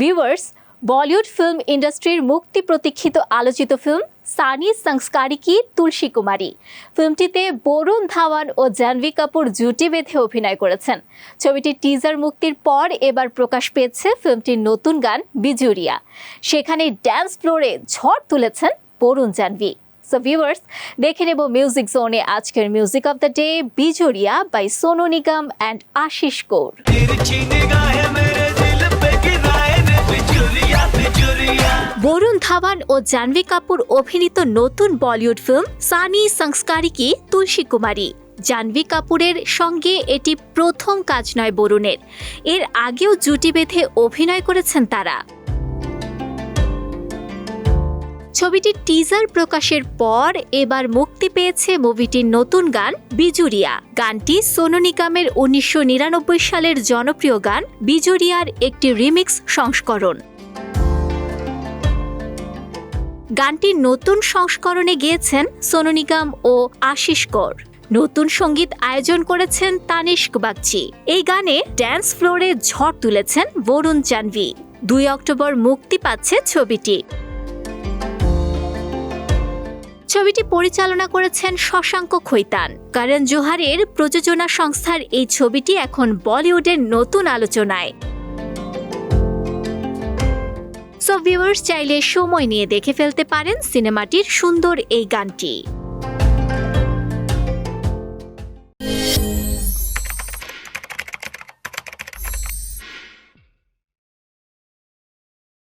Viewers Bollywood film ইন্ডাস্ট্রির মুক্তি প্রতীক্ষিত আলোচিত ফিল্ম সানি সংস্কারি কি তুলসী কুমারী ফিল্মটিতে বরুণ ধাওয়ান ও জাহ্নবী কাপুর জুটি বেঁধে অভিনয় করেছেন। ছবিটির টিজার মুক্তির পর এবার প্রকাশ পেয়েছে ফিল্মটির নতুন গান বিজুরিয়া সেখানে ড্যান্স ফ্লোরে ঝড় তুলেছেন বরুণ জাহ্নবী সো ভিউয়ার্স দেখে নেব মিউজিক জোনে আজকের music of the day Bijuria by Sonu Nigam and Asees Kaur Dhawan ও জাহ্নবী কাপুর অভিনীত নতুন বলিউড ফিল্ম সানি সংস্কারি কি তুলসী কুমারী। জাহ্নবী কাপুরের সঙ্গে এটি প্রথম কাজ নয় বরুণের। এর আগেও জুটি বেঁধে অভিনয় করেছেন তারা। ছবিটির টিজার প্রকাশের পর এবার মুক্তি পেয়েছে মুভিটির নতুন গান বিজুরিয়া। গানটি সোনু নিগমের উনিশশো নিরানব্বই সালের জনপ্রিয় গান বিজুরিয়ার একটি রিমিক্স সংস্করণ। গানটির নতুন সংস্করণে গেয়েছেন সোনু নিগম ও আশিস কর। নতুন সংগীত আয়োজন করেছেন তানিষ্ক বাগচি এই গানে ড্যান্স ফ্লোরে ঝড় তুলেছেন বরুণ জাহ্নবী দুই অক্টোবর মুক্তি পাচ্ছে ছবিটি। ছবিটি পরিচালনা করেছেন শশাঙ্ক খৈতান। কারণ জোহারের প্রযোজনা সংস্থার এই ছবিটি এখন বলিউডের নতুন আলোচনায়। সো ভিউয়ার্স চাইলে সময় নিয়ে দেখে ফেলতে পারেন সিনেমাটির সুন্দর এই গানটি।